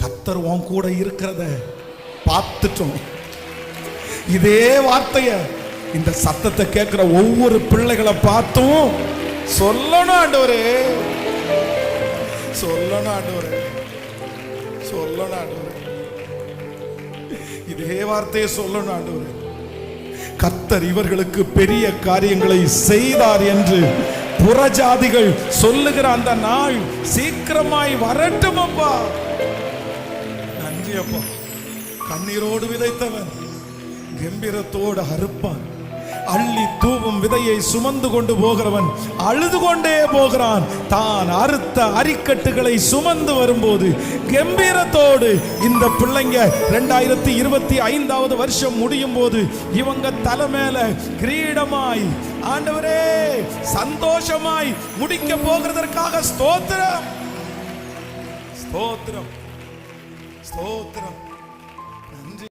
கத்தர் உன் கூட இருக்கிறத பார்த்துட்டோம். இதே வார்த்தைய இந்த சத்தத்தை கேட்கிற ஒவ்வொரு பிள்ளைகளை பார்த்தும் சொல்லணும் ஆண்டவரே. சொல்லணும் ஆண்டவரே. சொல்லணும் ஆண்டவரே. இதே வார்த்தையை சொல்லணும் ஆண்டவரே. கத்தர் இவர்களுக்கு பெரிய காரியங்களை செய்தார் என்று புறஜாதிகள் சொல்லுகிற அந்த நாள் சீக்கிரமாய் வரட்டும் அப்பா நன்றி கண்ணீரோடு விதைத்தவன் கம்பீரத்தோடு அறுப்பான். அள்ளி தூவும் விதையை சுமந்து கொண்டு போகிறவன் அழுது கொண்டே போகிறான். தான் அறுத்த அரிக்கட்டுகளை சுமந்து வரும்போது கம்பீரத்தோடு இந்த பிள்ளைங்க ரெண்டாயிரத்தி இருபத்தி ஐந்தாவது வருஷம் முடியும் போது இவங்க தலை மேல கிரீடமாய் ஆண்டவரே சந்தோஷமாய் முடிக்க போகிறதற்காக ஸ்தோத்திரம். ஸ்தோத்திரம். ஸ்தோத்திரம். நன்றி.